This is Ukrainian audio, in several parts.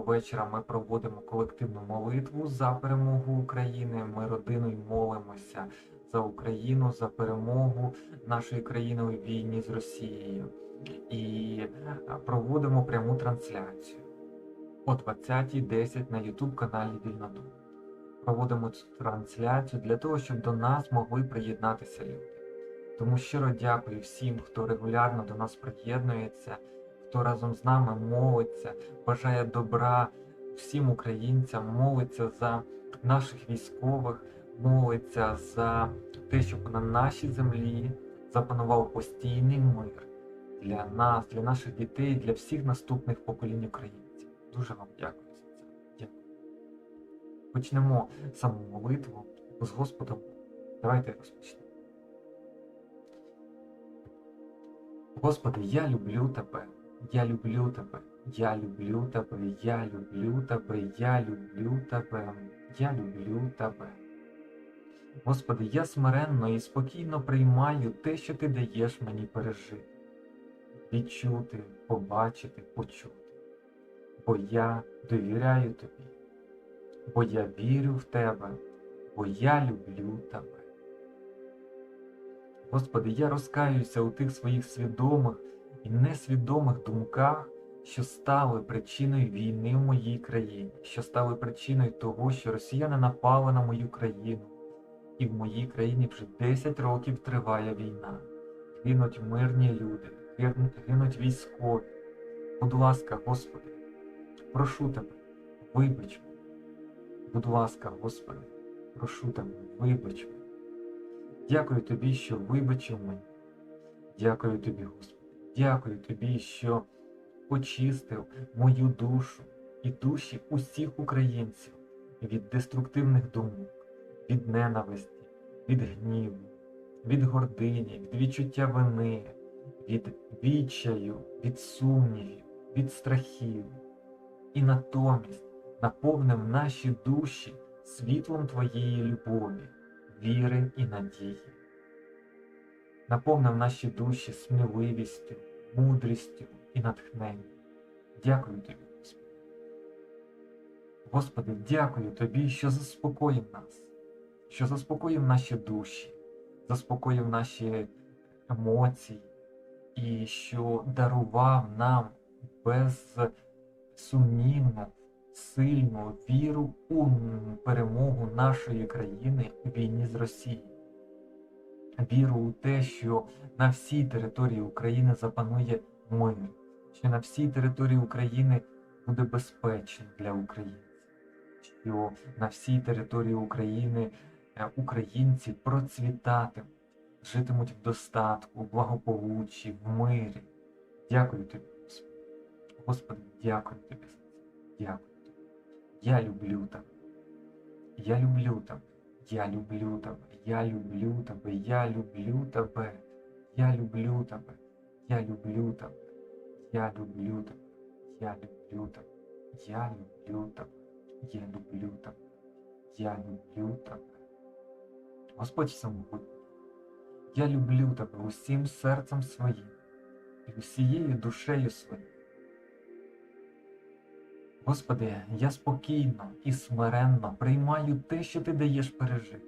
вечора ми проводимо колективну молитву за перемогу України. Ми родиною молимося за Україну, за перемогу нашої країни у війні з Росією і е, проводимо пряму трансляцію о 20.10 на YouTube каналі Вільнодум. Проводимо цю трансляцію для того, щоб до нас могли приєднатися люди. Тому щиро дякую всім, хто регулярно до нас приєднується, хто разом з нами молиться, бажає добра всім українцям, молиться за наших військових, молиться за те, щоб на нашій землі запанував постійний мир для нас, для наших дітей, для всіх наступних поколінь українців. Дуже вам дякую за це. Дякую. Почнемо саму молитву з Господом. Давайте розпочнемо. Господи, я люблю Тебе, я люблю Тебе, я люблю Тебе, я люблю Тебе, я люблю Тебе, я люблю Тебе. Господи, я смиренно і спокійно приймаю те, що Ти даєш мені пережити, відчути, побачити, почути. Бо я довіряю Тобі, бо я вірю в Тебе, бо я люблю Тебе. Господи, я розкаюся у тих своїх свідомих і несвідомих думках, що стали причиною війни в моїй країні, що стали причиною того, що росіяни напали на мою країну, і в моїй країні вже 10 років триває війна. Гинуть мирні люди, гинуть військові. Будь ласка, Господи, прошу Тебе, вибач. Будь ласка, Господи, прошу Тебе, вибач. Дякую тобі, що вибачив мене. Дякую тобі, Господи. Дякую тобі, що очистив мою душу і душі усіх українців від деструктивних думок, від ненависті, від гніву, від гордині, від відчуття вини, від відчаю, від сумнівів, від страхів. І натомість наповнив наші душі світлом Твоєї любові віри і надії. Наповнив наші душі сміливістю, мудрістю і натхненням. Дякую тобі, Господи. Господи, дякую тобі, що заспокоїв нас, що заспокоїв наші душі, заспокоїв наші емоції і що дарував нам безсумнівну, сильну віру у перемогу нашої країни у війні з Росією. Віру у те, що на всій території України запанує мир, що на всій території України буде безпечно для українців, що на всій території України е, українці процвітатимуть, житимуть в достатку, в благополуччі, в мирі. Дякую тобі, Господи. Господи, дякую тобі. Дякую. Я люблю тебе. Я люблю тебе. Я люблю тебе. Я люблю тебе. Я люблю тебе. Я люблю тебе. Я люблю тебе. Я люблю тебе. Я люблю тебе. Я люблю тебе. Я люблю тебе. Я люблю тебе. Господь самогутній, я люблю тебе усім серцем своїм і усією душею своєю. Господи, я спокійно і смиренно приймаю те, що ти даєш пережити.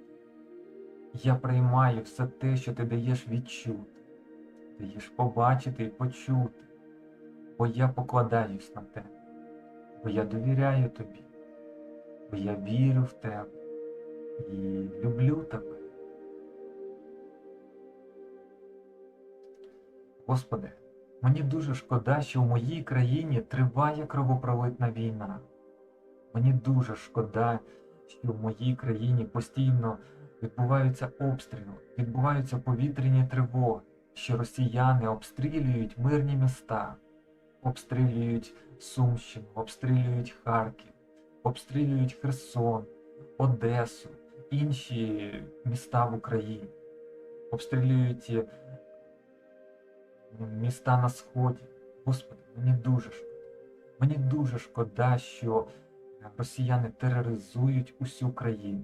Я приймаю все те, що ти даєш відчути, даєш побачити і почути, бо я покладаюсь на тебе, бо я довіряю тобі, бо я вірю в тебе і люблю тебе. Господи, Мені дуже шкода, що в моїй країні триває кровопролитна війна. Мені дуже шкода, що в моїй країні постійно відбуваються обстріли, відбуваються повітряні тривоги, що росіяни обстрілюють мирні міста, обстрілюють Сумщину, обстрілюють Харків, обстрілюють Херсон, Одесу, інші міста в Україні, обстрілюють міста на сході. Господи, мені дуже шкода. Мені дуже шкода, що росіяни тероризують усю країну,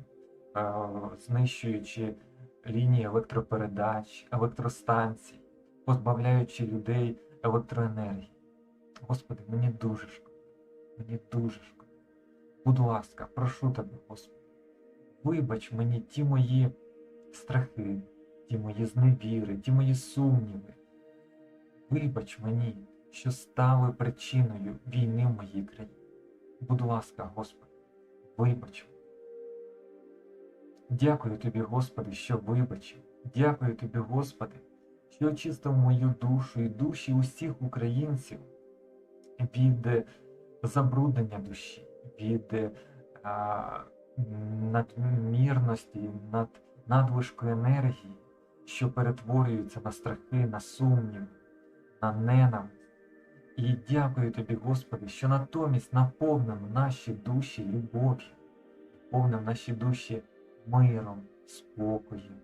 е, знищуючи лінії електропередач, електростанцій, позбавляючи людей електроенергії. Господи, мені дуже шкода. Мені дуже шкода. Будь ласка, прошу тебе, Господи, вибач мені ті мої страхи, ті мої зневіри, ті мої сумніви. Вибач мені, що стали причиною війни в моїй країні. Будь ласка, Господи, вибач. Дякую тобі, Господи, що вибачив. Дякую тобі, Господи, що очистив мою душу і душі усіх українців від е, забруднення душі, від е, а, надмірності, над надвишку енергії, що перетворюється на страхи, на сумнів, на ненависть. І дякую тобі, Господи, що натомість наповнив наші душі любов'ю, наповнив наші душі миром, спокоєм,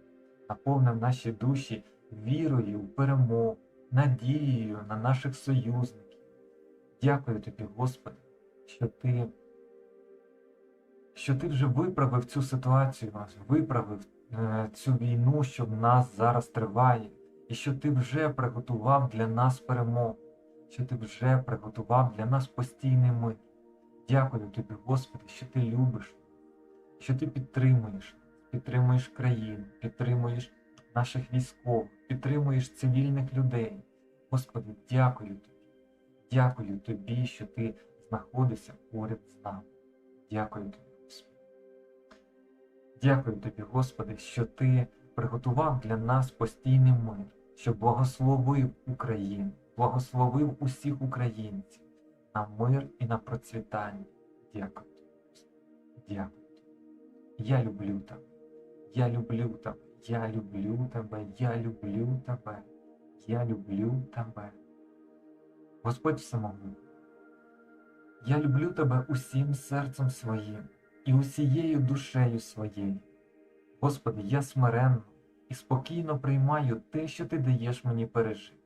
наповнив наші душі вірою в перемогу, надією на наших союзників. Дякую тобі, Господи, що ти, що ти вже виправив цю ситуацію, виправив е, цю війну, що в нас зараз триває, і що ти вже приготував для нас перемогу, що ти вже приготував для нас постійний мир. Дякую тобі, Господи, що ти любиш, що ти підтримуєш, підтримуєш країну, підтримуєш наших військових, підтримуєш цивільних людей. Господи, дякую тобі. Дякую тобі, що ти знаходишся поряд з нами. Дякую тобі, Господи. Дякую тобі, Господи, що ти приготував для нас постійний мир, що благословив Україну, благословив усіх українців на мир і на процвітання. Дякую Дякую. Я люблю тебе. Я люблю тебе. Я люблю тебе. Я люблю тебе. Я люблю тебе. Господь всемогутній, я люблю тебе усім серцем своїм і усією душею своєю. Господи, я смиренно і спокійно приймаю те, що ти даєш мені пережити.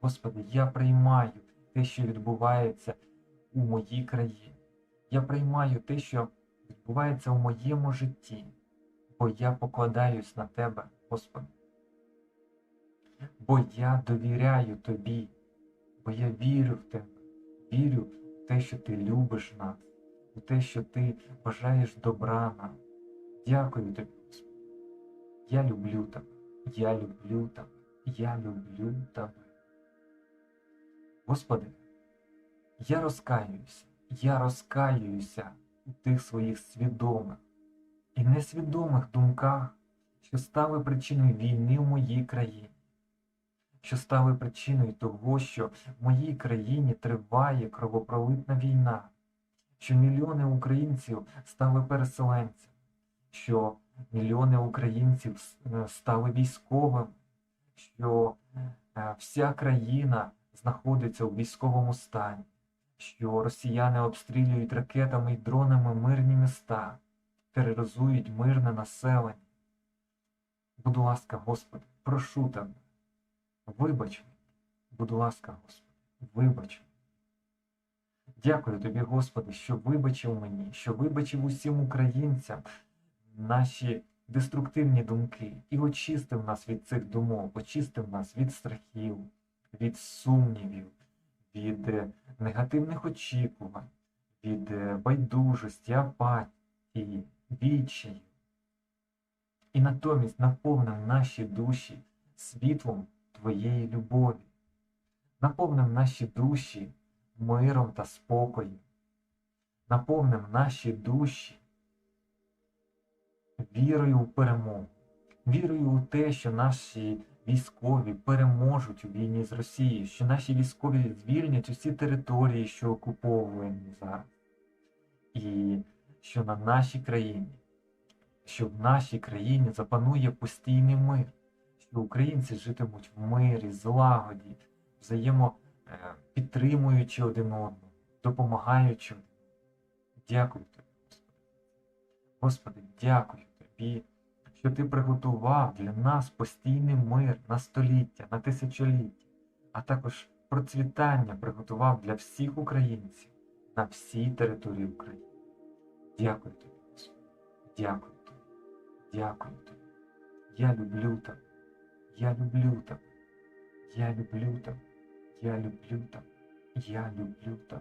Господи, я приймаю те, що відбувається у моїй країні. Я приймаю те, що відбувається у моєму житті, бо я покладаюсь на Тебе, Господи. Бо я довіряю Тобі, бо я вірю в Тебе, вірю в те, що Ти любиш нас, у те, що Ти бажаєш добра нам. Дякую Тобі. Я люблю Тебе, я люблю Тебе, я люблю Тебе. Господи, я розкаююся, я розкаююся у тих своїх свідомих і несвідомих думках, що стали причиною війни в моїй країні, що стали причиною того, що в моїй країні триває кровопролитна війна, що мільйони українців стали переселенцями, що мільйони українців е, стали військовими, що е, вся країна знаходиться у військовому стані, що росіяни обстрілюють ракетами і дронами мирні міста, тероризують мирне населення. Будь ласка, Господи, прошу тебе, вибач. Будь ласка, Господи, вибач. Дякую тобі, Господи, що вибачив мені, що вибачив усім українцям наші деструктивні думки. І очистив нас від цих думок, очистив нас від страхів, від сумнівів, від е, негативних очікувань, від е, байдужості, апатії, відчаю. І натомість наповнив наші душі світлом Твоєї любові, наповнив наші душі миром та спокоєм, наповнив наші душі вірою у перемогу, вірою у те, що наші військові переможуть у війні з Росією, що наші військові звільнять усі території, що окуповані зараз, і що на нашій країні, що в нашій країні запанує постійний мир, що українці житимуть в мирі, злагоді, взаємо е, підтримуючи один одного, допомагаючи. Дякую тобі, Господи. Господи, дякую тобі, що ти приготував для нас постійний мир на століття, на тисячоліття, а також процвітання приготував для всіх українців на всій території України. Дякую тобі, Господи. Дякую тобі. Дякую тобі. Я люблю тебе. Я люблю тебе. Я люблю тебе. Я люблю тебе. Я люблю тебе.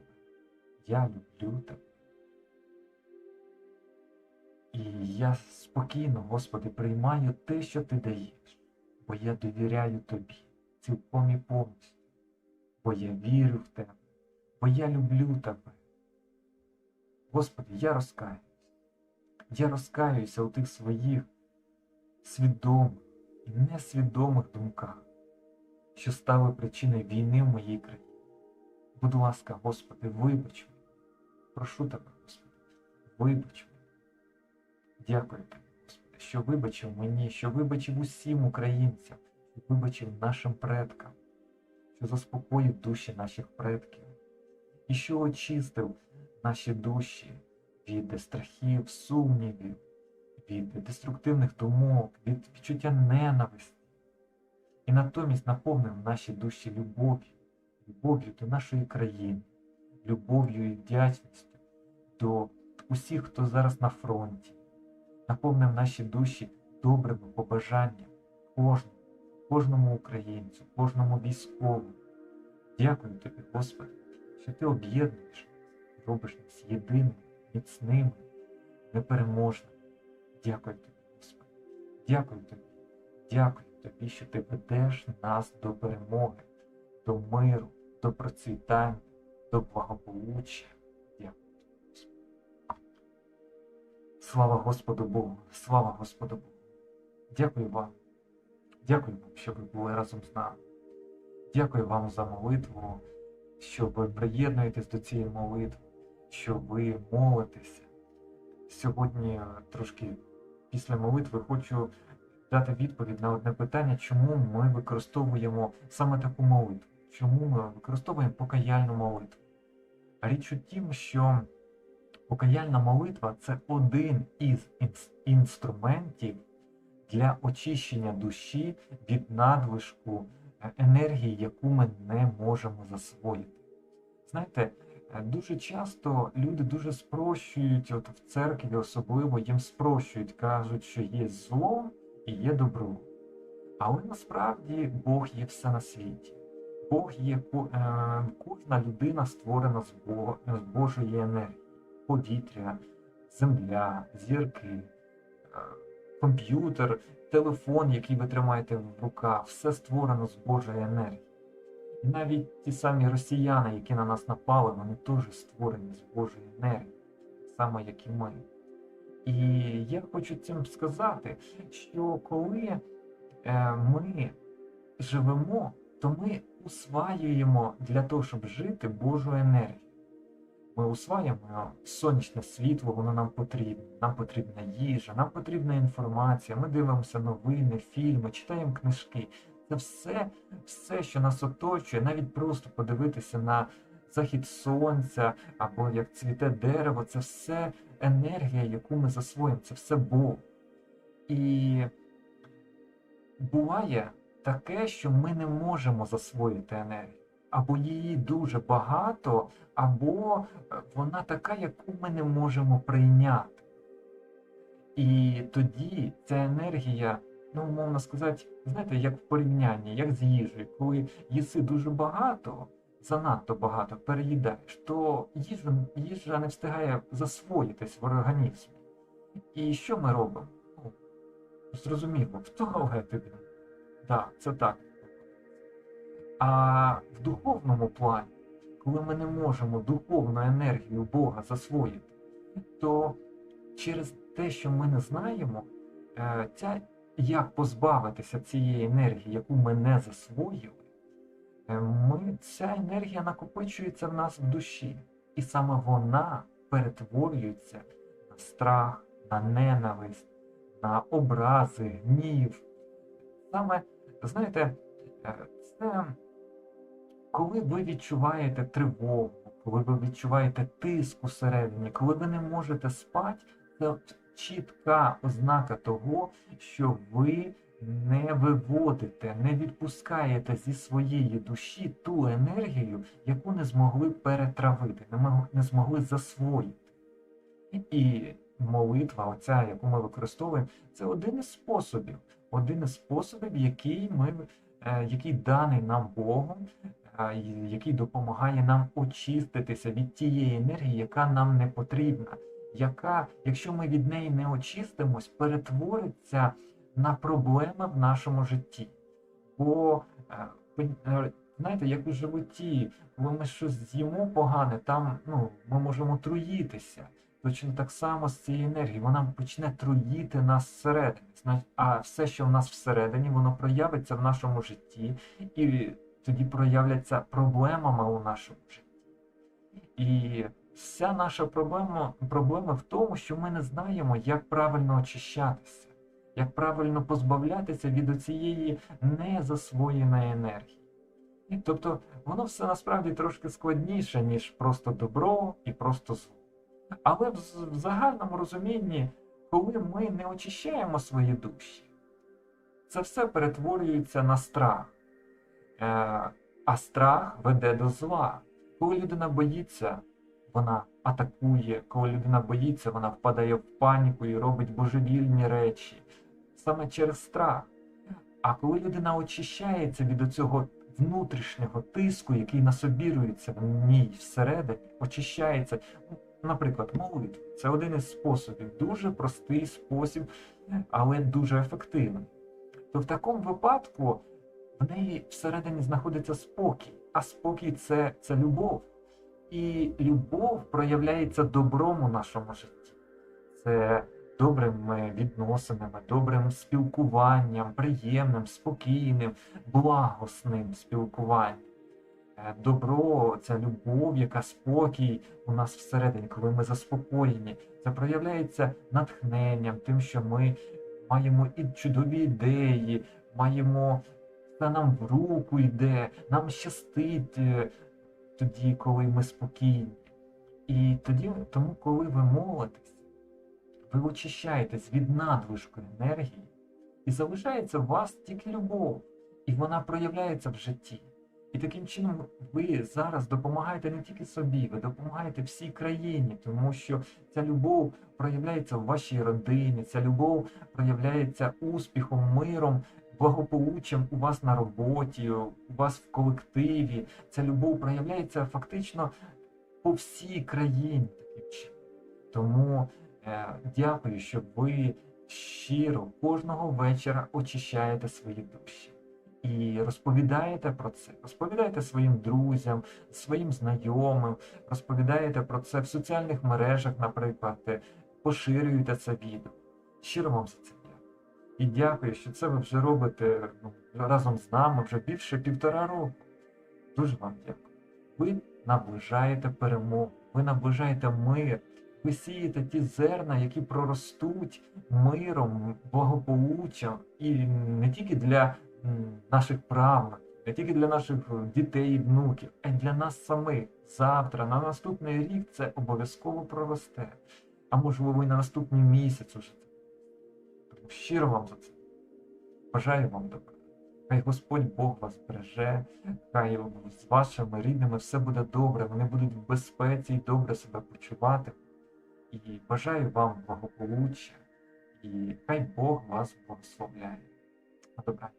я люблю тебе. І я спокійно, Господи, приймаю те, що ти даєш, бо я довіряю тобі, цілком і повністю, бо я вірю в тебе, бо я люблю тебе. Господи, я розкаюсь. Я розкаюся у тих своїх свідомих і несвідомих думках, що стали причиною війни в моїй країні. Будь ласка, Господи, вибач мене. Прошу тебе, Господи, вибач мене. Дякую що вибачив мені, що вибачив усім українцям, що вибачив нашим предкам, що заспокоїв душі наших предків і що очистив наші душі від страхів, сумнівів, від деструктивних думок, від відчуття ненависті. І натомість наповнив наші душі любов'ю, любов'ю до нашої країни, любов'ю і вдячністю до усіх, хто зараз на фронті, наповнив наші душі добрими побажаннями кожному, кожному українцю, кожному військовому. Дякую тобі, Господи, що ти об'єднуєш, робиш нас єдиними, міцними, непереможними. Дякую тобі, Господи. Дякую тобі. Дякую тобі, що ти ведеш нас до перемоги, до миру, до процвітання, до благополуччя. Слава Господу Богу, слава Господу Богу. Дякую вам. Дякую вам, що ви були разом з нами. Дякую вам за молитву, що ви приєднуєтесь до цієї молитви, що ви молитеся. Сьогодні е, трошки після молитви хочу дати відповідь на одне питання, чому ми використовуємо саме таку молитву, чому ми використовуємо покаяльну молитву. Річ у тім, що покаяльна молитва це один із інструментів для очищення душі від надлишку е, енергії, яку ми не можемо засвоїти. Знаєте, е, дуже часто люди дуже спрощують, от в церкві особливо їм спрощують, кажуть, що є зло і є добро. Але насправді Бог є все на світі. Бог є е, кожна людина створена з Божої енергії, повітря, земля, зірки, е, комп'ютер, телефон, який ви тримаєте в руках, все створено з Божої енергії. І навіть ті самі росіяни, які на нас напали, вони теж створені з Божої енергії, само як і ми. І я хочу цим сказати, що коли е, ми живемо, то ми усваюємо для того, щоб жити Божу енергію. Ми усваюємо сонячне світло, воно нам потрібно. Нам потрібна їжа, нам потрібна інформація. Ми дивимося новини, фільми, читаємо книжки. Це все, все, що нас оточує, навіть просто подивитися на захід сонця або як цвіте дерево, це все енергія, яку ми засвоїмо, це все Бог. І буває таке, що ми не можемо засвоїти енергію. Або її дуже багато, або е, вона така, яку ми не можемо прийняти. І тоді ця енергія, ну, умовно сказати, знаєте, як в порівнянні, як з їжею, коли їси дуже багато, занадто багато переїдаєш, то їжа, їжа не встигає засвоїтись в організмі. І що ми робимо? Ну, зрозуміло, в туалет. Так, це так. А в духовному плані, коли ми не можемо духовну енергію Бога засвоїти, то через те, що ми не знаємо, е, ця, як позбавитися цієї енергії, яку ми не засвоїли, е, ми, ця енергія накопичується в нас в душі. І саме вона перетворюється на страх, на ненависть, на образи, гнів. Саме, знаєте, е, це коли ви відчуваєте тривогу, коли ви відчуваєте тиск усередині, коли ви не можете спати, це чітка ознака того, що ви не виводите, не відпускаєте зі своєї душі ту енергію, яку не змогли перетравити, не змогли засвоїти. І молитва, оця, яку ми використовуємо, це один із способів, один із способів, який ми, е, який даний нам Богом, який допомагає нам очиститися від тієї енергії, яка нам не потрібна, яка, якщо ми від неї не очистимось, перетвориться на проблеми в нашому житті. Бо е, е, знаєте, як у животі, коли ми щось з'їмо погане, там ну, ми можемо труїтися. Точно так само з цією енергією, вона почне труїти нас всередині. А все, що в нас всередині, воно проявиться в нашому житті, і тоді проявляться проблемами у нашому житті. І вся наша проблема, проблема в тому, що ми не знаємо, як правильно очищатися, як правильно позбавлятися від оцієї незасвоєної енергії. Тобто воно все насправді трошки складніше, ніж просто добро і просто зло. Але в загальному розумінні, коли ми не очищаємо свої душі, це все перетворюється на страх. Е, а страх веде до зла. Коли людина боїться, вона атакує. Коли людина боїться, вона впадає в паніку і робить божевільні речі. Саме через страх. А коли людина очищається від цього внутрішнього тиску, який насобірюється в ній всередині, очищається, ну, наприклад, молитва. Це один із способів, дуже простий спосіб, але дуже ефективний. То в такому випадку в неї всередині знаходиться спокій, а спокій це, це любов. І любов проявляється добром у нашому житті. Це добрими відносинами, добрим спілкуванням, приємним, спокійним, благосним спілкуванням. Е, Добро, це любов, яка спокій у нас всередині, коли ми заспокоєні. Це проявляється натхненням, тим, що ми маємо і чудові ідеї, маємо все нам в руку йде, нам щастить е, тоді, коли ми спокійні. І тоді, тому, коли ви молитесь, ви очищаєтесь від надлишку енергії, і залишається в вас тільки любов, і вона проявляється в житті. І таким чином ви зараз допомагаєте не тільки собі, ви допомагаєте всій країні, тому що ця любов проявляється в вашій родині, ця любов проявляється успіхом, миром, благополуччям у вас на роботі, у вас в колективі. Ця любов проявляється фактично по всій країні. Тому е, дякую, що ви щиро кожного вечора очищаєте свої душі. І розповідаєте про це, розповідаєте своїм друзям, своїм знайомим, розповідаєте про це в соціальних мережах, наприклад, е, поширюєте це відео. Щиро вам за це. І дякую, що це ви вже робите ну, разом з нами вже більше півтора року. Дуже вам дякую. Ви наближаєте перемогу, ви наближаєте мир, ви сієте ті зерна, які проростуть миром, благополуччям і не тільки для наших правнуків, не тільки для наших е, дітей і внуків, а й для нас самих. Завтра, на наступний рік це обов'язково проросте. А можливо, і на наступний місяць уже. Щиро вам за це. Бажаю вам добра. Хай Господь Бог вас береже, хай з вашими рідними все буде добре, вони будуть в безпеці і добре себе почувати. І бажаю вам благополуччя, і хай Бог вас благословляє. На.